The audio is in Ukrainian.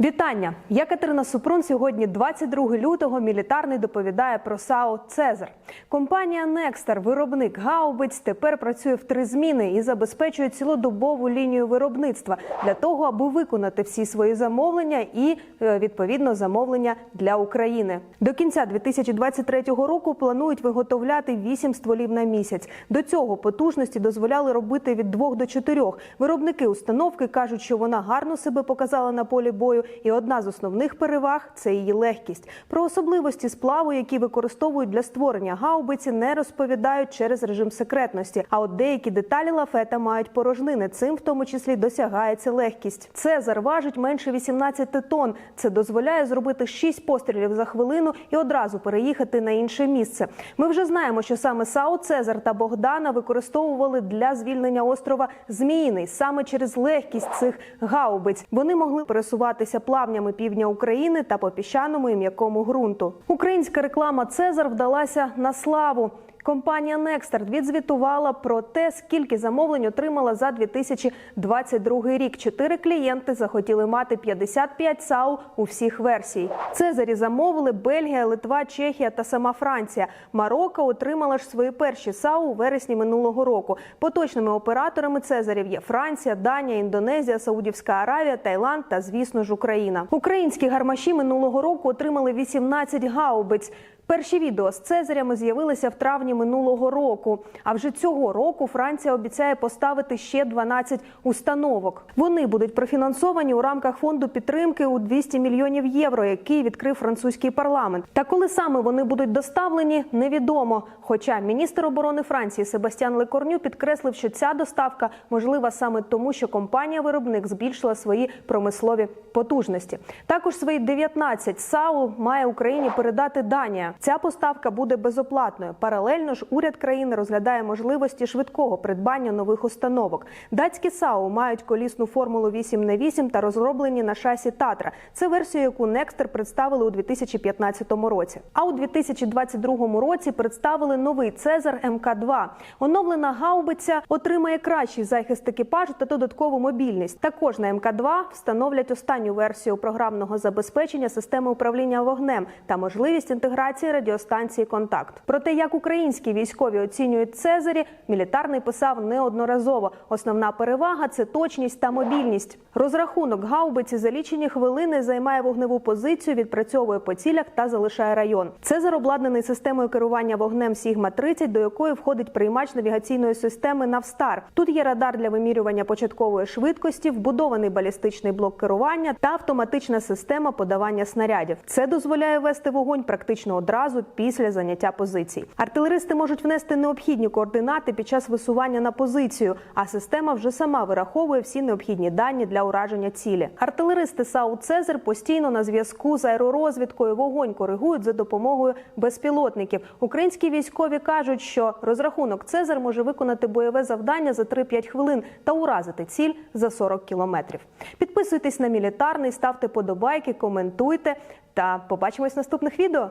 Вітання! Я Катерина Супрун. Сьогодні 22 лютого. Мілітарний доповідає про САУ Цезар. Компанія Некстар, виробник гаубиць, тепер працює в три зміни і забезпечує цілодобову лінію виробництва для того, аби виконати всі свої замовлення і е, відповідно замовлення для України. До кінця 2023 року планують виготовляти 8 стволів на місяць. До цього потужності дозволяли робити від 2 до 4. Виробники установки кажуть, що вона гарно себе показала на полі бою, і одна з основних переваг це її легкість. Про особливості сплаву, які використовують для створення гаубиці, не розповідають через режим секретності. А от деякі деталі лафета мають порожнини. Цим в тому числі досягається легкість. Цезар важить менше 18 тонн. Це дозволяє зробити 6 пострілів за хвилину і одразу переїхати на інше місце. Ми вже знаємо, що саме САУ Цезар та Богдана використовували для звільнення острова Зміїний саме через легкість цих гаубиць. Вони могли пересуватися плавнями півдня України та по піщаному і м'якому ґрунту. Українська реклама Цезар вдалася на славу. Компанія Некстарт відзвітувала про те, скільки замовлень отримала за 2022 рік. Чотири клієнти захотіли мати 55 САУ у всіх версій. Цезарі замовили Бельгія, Литва, Чехія та сама Франція. Марокко отримала ж свої перші САУ у вересні минулого року. Поточними операторами Цезарів є Франція, Данія, Індонезія, Саудівська Аравія, Таїланд та, звісно ж, Україна. Українські гармаші минулого року отримали 18 гаубиць. Перші відео з Цезарями з'явилися в травні минулого року. А вже цього року Франція обіцяє поставити ще 12 установок. Вони будуть профінансовані у рамках фонду підтримки у 200 мільйонів євро, який відкрив французький парламент. Та коли саме вони будуть доставлені, невідомо. Хоча міністр оборони Франції Себастьян Лекорню підкреслив, що ця доставка можлива саме тому, що компанія-виробник збільшила свої промислові потужності. Також свої 19 САУ має Україні передати Данія. Ця поставка буде безоплатною. Паралельно ж уряд країни розглядає можливості швидкого придбання нових установок. Датські САУ мають колісну формулу 8 на 8 та розроблені на шасі Татра. Це версія, яку Некстер представили у 2015 році. А у 2022 році представили новий Цезар МК-2. Оновлена гаубиця отримає кращий захист екіпажу та додаткову мобільність. Також на МК-2 встановлять останню версію програмного забезпечення системи управління вогнем та можливість інтеграції радіостанції Контакт. Про те, як українські військові оцінюють Цезарі, мілітарний писав неодноразово. Основна перевага це точність та мобільність. Розрахунок гаубиці за лічені хвилини займає вогневу позицію, відпрацьовує по цілях та залишає район. Цезар обладнаний системою керування вогнем Сігма 30 до якої входить приймач навігаційної системи Навстар. Тут є радар для вимірювання початкової швидкості, вбудований балістичний блок керування та автоматична система подавання снарядів. Це дозволяє вести вогонь практично одразу після заняття позицій. Артилеристи можуть внести необхідні координати під час висування на позицію, а система вже сама вираховує всі необхідні дані для ураження цілі. Артилеристи САУ Цезар постійно на зв'язку з аеророзвідкою вогонь коригують за допомогою безпілотників. Українські військові кажуть, що розрахунок Цезар може виконати бойове завдання за 3-5 хвилин та уразити ціль за 40 кілометрів. Підписуйтесь на мілітарний, ставте подобайки, коментуйте та побачимось в наступних відео.